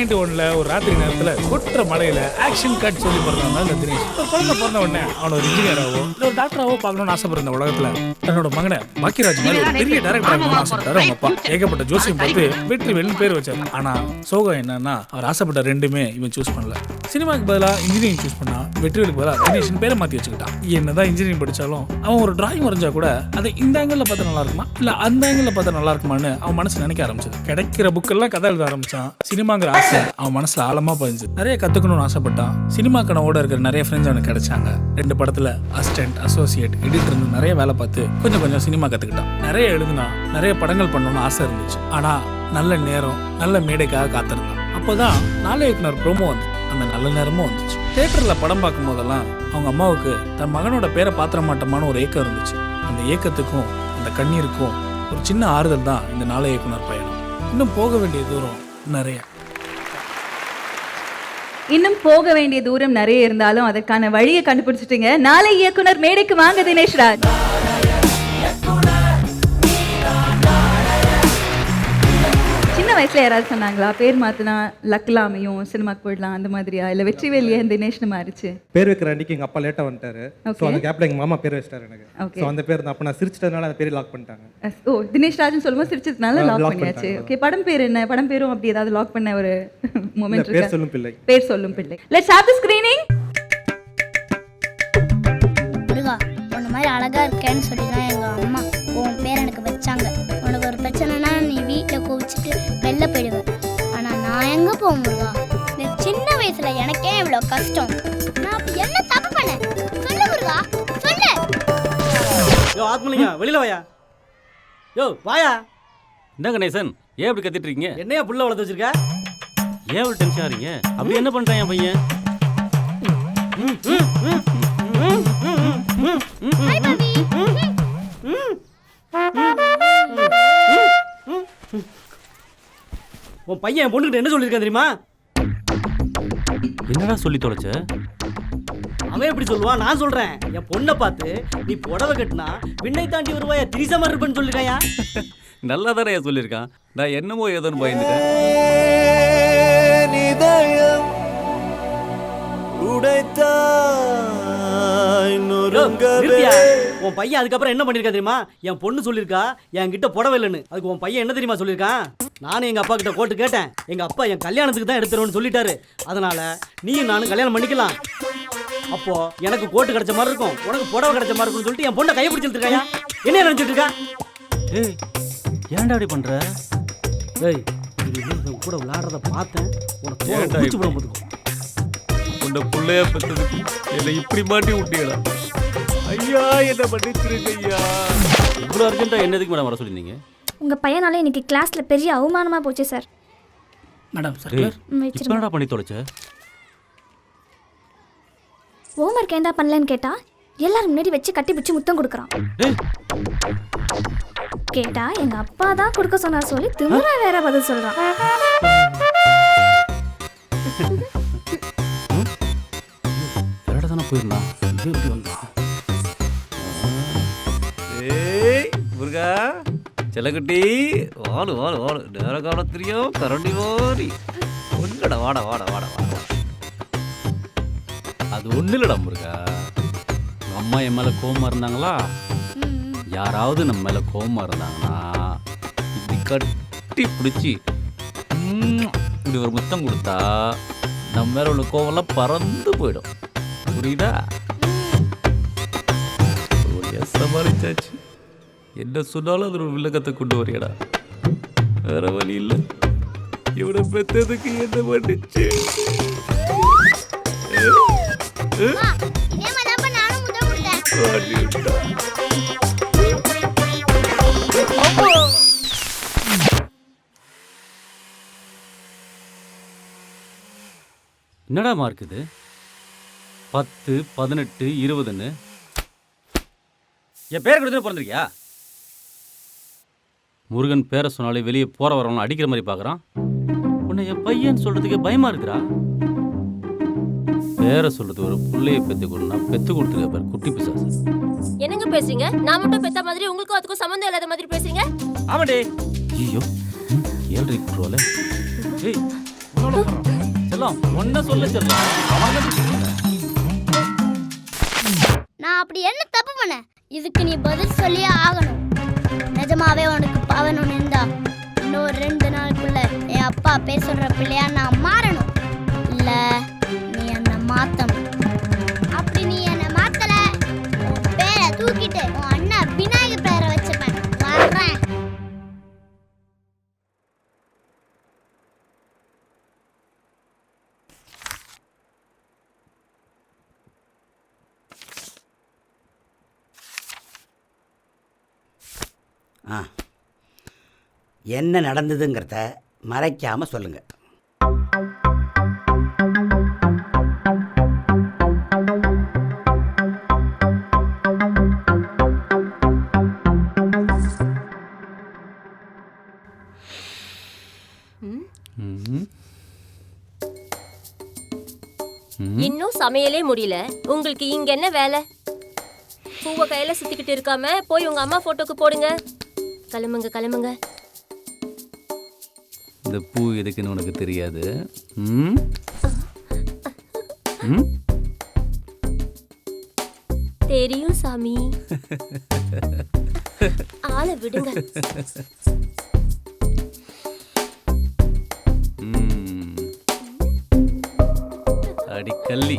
Ninety ஒன்ல ஒரு ராத்திரி நேரத்துல கொட்டுற மலையில ஆக்ஷன் கட் சொல்லி பிறந்தாங்க இந்த தினேஷ். ஒரு குழந்தை பிறந்த உடனே அவன ஒரு இன்ஜினியராவோ இல்ல ஒரு டாக்டராவோ பார்க்கணும்னு ஆசைப்படுற இந்த உலகத்துல தன்னோட மகனை பாக்கியராஜ் மாதிரி ஒரு பெரிய டேரக்டர் ஆகணும்னு ஆசைப்பட்டாரு அவங்க அப்பா. ஏகப்பட்ட ஜோசியம் பார்த்து வெற்றி வெள்ளி பேர் வச்சாரு. ஆனா சோகம் என்னன்னா அவர் ஆசைப்பட்ட ரெண்டுமே இவன் சூஸ் பண்ணல. சினிமாக்கு பதிலா இன்ஜினியரிங் சூஸ் பண்ணா வெற்றிவேலுக்கு பதிலா தினேஷன் பேரை மாத்தி வச்சுக்கிட்டான். என்னதான் இன்ஜினியரிங் படிச்சாலும் அவன் ஒரு டிராயிங் வரைஞ்சா கூட அதை இந்த ஆங்கிள் பார்த்தா நல்லா இருக்குமா? இல்ல அந்த ஆங்கிள் பார்த்தா நல்லா இருக்குமான்னு அவன் மனசு நினைக்க ஆரம்பிச்சது. கிடைக்கிற புக்கெல்லாம் கதை எழுத ஆரம்பிச்சான். சினிமாங்கிற ஆசை அவன் மனசுல ஆழமா பதிஞ்சு. நிறைய கத்துக்கணும்னு ஆசைப்பட்டான் சினிமா கனவோட இருக்கிற நிறைய ஃப்ரெண்ட்ஸ் அவனுக்கு கிடைச்சாங்க. ரெண்டு படத்துல அசிஸ்டன்ட் அசோசியேட் எடிட்டர் நிறைய வேலை பார்த்து கொஞ்சம் கொஞ்சம் சினிமா கத்துக்கிட்டான். நிறைய எழுதுனா நிறைய படங்கள் பண்ணணும்னு ஆசை இருந்துச்சு. ஆனா நல்ல நேரம் நல்ல மேடைக்காக காத்திருந்தான். அப்போதான் நாளை இயக்குனர் ப்ரோமோ வந்து அந்த நல்ல நேரமும் வந்துச்சு. தேட்டர்ல படம் பார்க்கும் போதெல்லாம் அவங்க அம்மாவுக்கு தன் மகனோட பேரை பாத்திர மாட்டமான ஒரு ஏக்கம் இருந்துச்சு. அந்த ஏக்கத்துக்கும் அந்த கண்ணீருக்கும் ஒரு சின்ன ஆறுதல் தான் இந்த நாளை இயக்குனர் பயணம். இன்னும் போக வேண்டிய தூரம் நிறையா. இன்னும் போக வேண்டிய தூரம் நிறைய இருந்தாலும் அதற்கான வழியை கண்டுபிடிச்சிட்டீங்க. நாளை இயக்குனர் மேடைக்கு வாங்க தினேஷ் வயசுல யாராவது சொன்னாங்களா? பேர் மாத்தினா லக்லாம் அமையும் சினிமாக்கு போயிடலாம் அந்த மாதிரியா? இல்ல வெற்றிவேல் ஏன் தினேஷ்னு மாறிச்சு பேர் வைக்கிற அன்னைக்கு எங்க அப்பா லேட்டா வந்துட்டாரு. ஸோ அந்த கேப்ல எங்க மாமா பேர் வச்சிட்டாரு எனக்கு. ஸோ அந்த பேர் தான் அப்போ நான் சிரிச்சிட்டதுனால அந்த பேரை லாக் பண்ணிட்டாங்க. ஓ தினேஷ் ராஜன் சொல்லும்போது சிரிச்சதுனால லாக் பண்ணியாச்சு. ஓகே படம் பேர் என்ன? படம் பேரும் அப்படி ஏதாவது லாக் பண்ண ஒரு மூமெண்ட் பேர் இருக்கா? சொல்லும் பிள்ளை. பேர் சொல்லும் பிள்ளை. Let's have the screening Muruga உன்ன மாதிரி அழகா இருக்கேன்னு எங்க போவேன் முருகா? இந்த சின்ன வயசுல எனக்கே இவ்வளோ கஷ்டம். நான் அப்ப என்ன தப்பு பண்ணேன்? சொல்லு முருகா சொல்லு. யோ ஆத்மலிங்க வெளியில வாயா? யோ வாயா? என்ன கணேசன்? ஏன் இப்படி கத்திட்டு இருக்கீங்க என்னையா புள்ள வளர்த்து வச்சிருக்க? ஏன் இவ்வளவு டென்ஷன் ஆறீங்க அப்படி என்ன பண்றான் என் பையன்? உன் பையன் என் பொண்ணுகிட்ட என்ன சொல்லியிருக்கான் தெரியுமா? என்னடா சொல்லி தொலைச்ச? அவன் எப்படி சொல்லுவான்? நான் சொல்றேன். என் பொண்ணை பார்த்து நீ புடவை கட்டினா விண்ணை தாண்டி வருவாயா? திரிசா மாதிரி இருப்பேன்னு சொல்லிருக்காயா? நல்லா தானே சொல்லியிருக்கான். நான் என்னமோ ஏதோன்னு பயந்துட்டேன். யோ, நிறுத்தியா? உன் பையன் அதுக்கப்புறம் என்ன பண்ணிருக்கா தெரியுமா? என் பொண்ணு சொல்லியிருக்கா என் கிட்ட புடவை இல்லைன்னு. அதுக்கு உன் பையன் என்ன தெரியுமா சொல்லியிருக்கான்? நானும் எங்க அப்பா கிட்ட கோட்டு கேட்டேன். எங்க அப்பா என் கல்யாணத்துக்கு தான் எடுத்துருவேன்னு சொல்லிட்டாரு. அதனால நீயும் நானும் கல்யாணம் பண்ணிக்கலாம். அப்போ எனக்கு கோட்டு கிடைச்ச மாதிரி இருக்கும். உனக்கு புடவை கிடைச்ச மாதிரி இருக்கும்னு சொல்லிட்டு என் பொண்ணை கையை பிடிச்சிருக்காயா என்ன நினைச்சிட்டு இருக்கா? ஏய் ஏன்டா இப்படி பண்ற? ஏய் கூட விளையாடுறத பார்த்தேன். உனக்கு? போட போதுக்கும் உன்னை புள்ளையா பெற்றதுக்கு என்னை இப்படி மாட்டி விட்டீங்களா? ஐயா என்ன பண்ணிச்சிருங்க ஐயா. இவ்வளோ அர்ஜென்ட்டா என்னதுக்கு மேடம் வர சொல்லியிருந்தீங்க? உங்க பையனால இன்னைக்கு கிளாஸ்ல பெரிய அவமானமா போச்சு சார் மேடம் சர்க்குலர் என்னடா பண்ணி தொலைச்ச? ஹோம்ஒர்க் ஏன்டா பண்ணலன்னு கேட்டா எல்லாரும் முன்னாடி வச்சு கட்டி பிடிச்சு முத்தம் கொடுக்குறான். டேய். கேட்டா எங்க அப்பா தான் கொடுக்க சொன்னார் சொல்லி திமுறா வேற பதில் சொல்றான். போயிருந்தான்? செல்லக்குட்டி வாடு வாடு வாடு நேர காலம் தெரியும் கரண்டி மாறி ஒன்றுடா வாடா வாடா வாடா வாடா. அது ஒன்றும் இல்லடா முருகா. அம்மா என் மேலே கோவமா இருந்தாங்களா? யாராவது நம்ம மேலே கோவமா இருந்தாங்கன்னா இப்படி கட்டி பிடிச்சி இப்படி ஒரு முத்தம் கொடுத்தா நம்ம மேல உள்ள கோவம்லாம் பறந்து போயிடும். புரியுதா? சமாளிச்சாச்சு. என்ன சொன்னாலும் அது ஒரு வில்லகத்தை கொண்டு வரையடா. வேற வழி இல்லை. இவனை பெத்ததுக்கு என்ன பண்ணிச்சு. என்னடா மார்க் இது? பத்து பதினெட்டு இருபதுன்னு. என் பேர் கொடுத்து பிறந்திருக்கியா? முருகன் பேரை சொன்னாலே வெளியே போற வரவங்க அடிக்கிற மாதிரி பார்க்கறான். உன்னை என் பையன் சொல்றதுக்கே பயமா இருக்குடா. பேரை சொல்றது ஒரு புள்ளைய பெத்து கொடுனா பெத்து கொடுத்துருக்க பேர் குட்டி பிசாசு. என்னங்க பேசுறீங்க? நான் மட்டும் பெத்த மாதிரி உங்களுக்கும் அதுக்கும் சம்மந்தம் இல்லாத மாதிரி பேசுறீங்க? ஆமாடே ஐயோ ஏழ்ரை குருவால ஏய் செல்லம் ஒன்ன சொல்ல செல்லம். நான் அப்படி என்ன தப்பு பண்ணேன் இதுக்கு நீ பதில் சொல்லியே ஆகணும். நிஜமாவே உனக்கு அவன் ஒன்று இன்னொரு ரெண்டு நாளுக்குள்ள என் அப்பா பேர் சொல்ற பிள்ளையா நான் மாறணும். இல்ல நீ என்ன மாத்தணும். அப்படி நீ என்ன மாத்தல உன் பேரை தூக்கிட்டு உன் அண்ணா விநாயகர் பேரை வச்சுப்பேன். வர்றேன். ஆ. என்ன நடந்ததுங்கிறத மறைக்காம சொல்லுங்க. ம்ஹும். இன்னும் சமையலே முடியல. உங்களுக்கு இங்க என்ன வேலை? பூவை கையில சுத்திக்கிட்டு இருக்காம போய் உங்க அம்மா போட்டோக்கு போடுங்க. கிளம்புங்க கிளம்புங்க. இந்த பூ எதுக்குன்னு உனக்கு தெரியாது ம்? ம்? தெரியும் சாமி ஆளை விடுங்க. அடி கள்ளி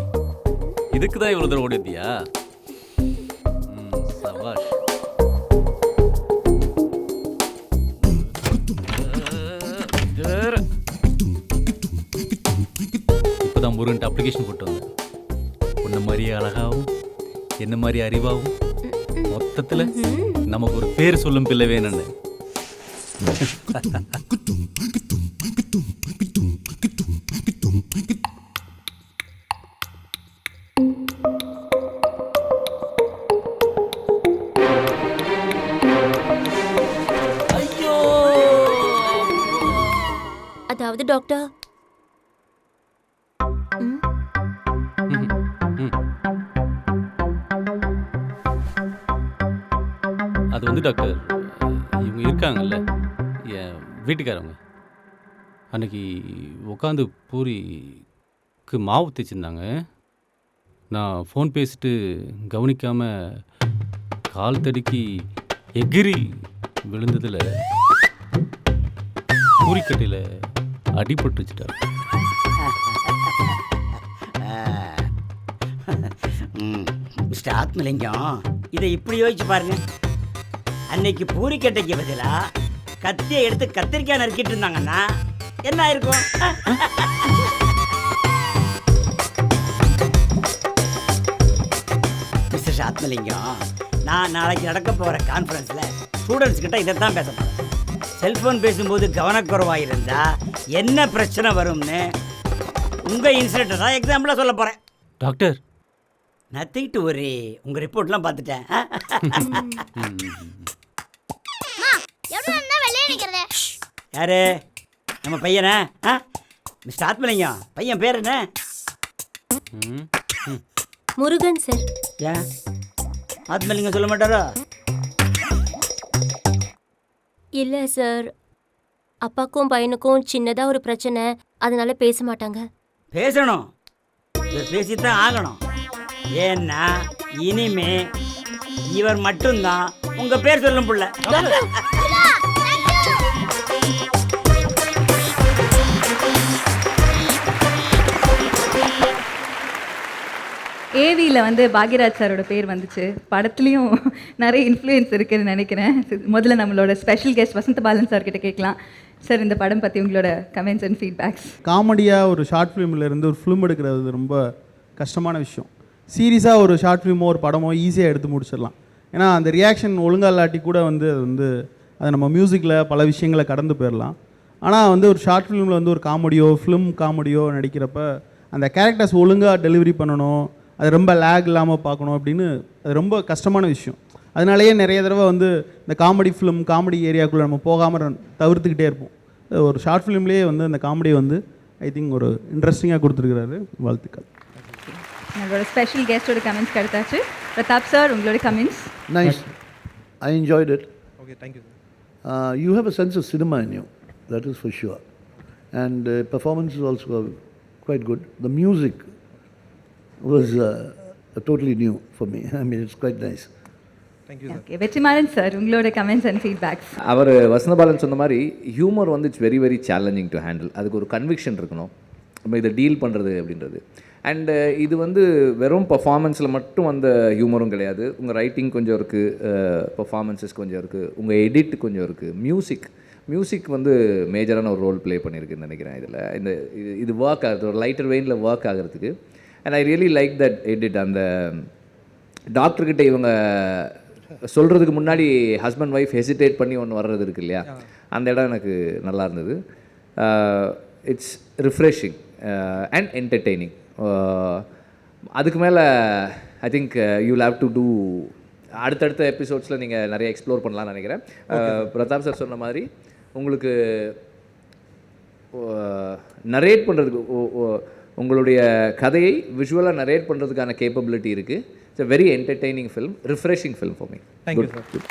இதுக்கு தான் இவ்வளோ தூரம் ஓடித்தியா அப்ளிகேஷன் போட்டு வந்தேன். உன்ன மாதிரியே அழகாவும் என்ன மாதிரி அறிவாவும் மொத்தத்தில் நமக்கு ஒரு பேர் சொல்லும் பிள்ளை வேணும்னு. அது வந்து டாக்டர் இவங்க இருக்காங்கல்ல என் வீட்டுக்காரவங்க. அன்னைக்கு உட்காந்து பூரிக்கு மாவு தைச்சிருந்தாங்க நான் ஃபோன் பேசிட்டு கவனிக்காமல் கால் தடுக்கி எகிரி விழுந்ததில் பூரிக்கட்டையில் அடிபட்டு வச்சுட்டாரு. ம், மிஸ்டர் ஆத்மலிங்கம் இதை இப்படி யோசிச்சு பாருங்க. அன்னைக்கு பூரிக்கட்டைக்கு பதிலா கத்தியை எடுத்து கத்திரிக்காய் நறுக்கிட்டு இருந்தாங்கன்னா என்ன ஆயிருக்கும்? மிஸ்டர் ஆத்மலிங்கம் நான் நாளைக்கு நடக்க போகிற கான்ஃபரன்ஸில் ஸ்டூடெண்ட்ஸ் கிட்ட இதை தான் பேச போகிறேன் செல்ஃபோன் பேசும்போது கவனக்குறைவாக இருந்தால் என்ன பிரச்சனை வரும்னு உங்கள் இன்சிடென்ட்டை தான் எக்ஸாம்பிளாக சொல்ல போகிறேன் டாக்டர் நத்திங் டு ஒரு உங்கள் ரிப்போர்ட்லாம் பார்த்துட்டேன். நிற்கிறதே யாரு? நம்ம பையனா? ஆ? மிஸ்டர் ஆத்மலிங்கம் பையன் பேர் என்ன? ம். முருகன் சார் ஏன்? ஆத்மலிங்கம் சொல்ல மாட்டாரோ? இல்ல சார் அப்பாக்கும் பையனுக்கும் சின்னதா ஒரு பிரச்சனை. அதனால பேச மாட்டாங்க. பேசணும். இவர் பேசித்தான் ஆகணும். ஏன்னா இனிமே இவர் மட்டும்தான் உங்க பேர் சொல்லும் புள்ள. ஏவியில் வந்து பாக்யராஜ் சாரோட பேர் வந்துச்சு. படத்துலையும் நிறைய இன்ஃப்ளூயன்ஸ் இருக்குதுன்னு நினைக்கிறேன். முதல்ல நம்மளோட ஸ்பெஷல் கெஸ்ட் வசந்த பாலன் சார் கிட்ட கேட்கலாம். சார் இந்த படம் பற்றி உங்களோட கமெண்ட்ஸ் அண்ட் ஃபீட்பேக்ஸ் காமெடியாக ஒரு ஷார்ட் ஃபிலிமில் இருந்து ஒரு ஃபிலிம் எடுக்கிறது ரொம்ப கஷ்டமான விஷயம். சீரியஸாக ஒரு ஷார்ட் ஃபிலிமோ ஒரு படமோ ஈஸியாக எடுத்து முடிச்சிடலாம். ஏன்னா அந்த ரியாக்ஷன் ஒழுங்கா இல்லாட்டி கூட வந்து அது வந்து அது நம்ம மியூசிக்கில் பல விஷயங்களை கடந்து போயிடலாம். ஆனால் வந்து ஒரு ஷார்ட் ஃபிலிமில் வந்து ஒரு காமெடியோ ஃபிலிம் காமெடியோ நடிக்கிறப்ப அந்த கேரக்டர்ஸ் ஒழுங்காக டெலிவரி பண்ணணும். அது ரொம்ப லேக் இல்லாமல் பார்க்கணும் அப்படின்னு அது ரொம்ப கஷ்டமான விஷயம். அதனாலேயே நிறைய தடவை வந்து இந்த காமெடி ஃபிலிம் காமெடி ஏரியாக்குள்ளே நம்ம போகாமல் தவிர்த்துக்கிட்டே இருப்போம். ஒரு ஷார்ட் ஃபிலிம்லேயே வந்து அந்த காமெடியை வந்து ஐ திங்க் ஒரு இன்ட்ரெஸ்டிங்காக கொடுத்துருக்கிறாரு வாழ்த்துக்கள். நம்மளோட ஸ்பெஷல் கெஸ்டோட கமெண்ட்ஸ் கிடைத்தாச்சு. பிரதாப் சார் உங்களோட comments Nice. I enjoyed it. Okay thank you sir Uh, you have a sense of cinema in you, that is for sure. And uh, performance is also quite uh, new for me. I mean, it's quite nice. Thank you okay Vetrimaaran sir உங்களோட comments and feedbacks அவர் வசந்தபாலன் சொன்ன மாதிரி humour வந்து it's very very challenging to handle அதுக்கு ஒரு conviction இருக்கணும். நம்ம இதை டீல் பண்ணுறது அப்படின்றது. அண்டு இது வந்து வெறும் பர்ஃபார்மன்ஸில் மட்டும் வந்த ஹியூமரும் கிடையாது. உங்கள் ரைட்டிங் கொஞ்சம் இருக்குது பர்ஃபார்மன்ஸஸ் கொஞ்சம் இருக்குது உங்கள் எடிட் கொஞ்சம் இருக்குது மியூசிக் மியூசிக் வந்து மேஜரான ஒரு ரோல் ப்ளே பண்ணியிருக்குன்னு நினைக்கிறேன் இதில். இந்த இது இது ஒர்க் ஆகுது ஒரு லைட்டர் வெயினில் ஒர்க் ஆகிறதுக்கு. And I really like that edit அந்த டாக்டர்கிட்ட இவங்க சொல்கிறதுக்கு முன்னாடி ஹஸ்பண்ட் ஒய்ஃப் ஹெசிடேட் பண்ணி ஒன்று வர்றது இருக்கு இல்லையா? அந்த இடம் எனக்கு நல்லா இருந்தது. இட்ஸ் ரிஃப்ரெஷிங் அண்ட் என்டர்டெய்னிங் அதுக்கு மேலே I think you have to do அடுத்தடுத்த எபிசோட்ஸில் நீங்கள் நிறைய எக்ஸ்ப்ளோர் பண்ணலாம்னு நினைக்கிறேன். அஹ், பிரதாப் சார் சொன்ன மாதிரி உங்களுக்கு நரேட் பண்ணுறதுக்கு உங்களுடைய கதையை விஷுவலாக நரேட் பண்ணுறதுக்கான கேப்பபிலிட்டி இருக்குது it's very entertaining film refreshing film for me thank you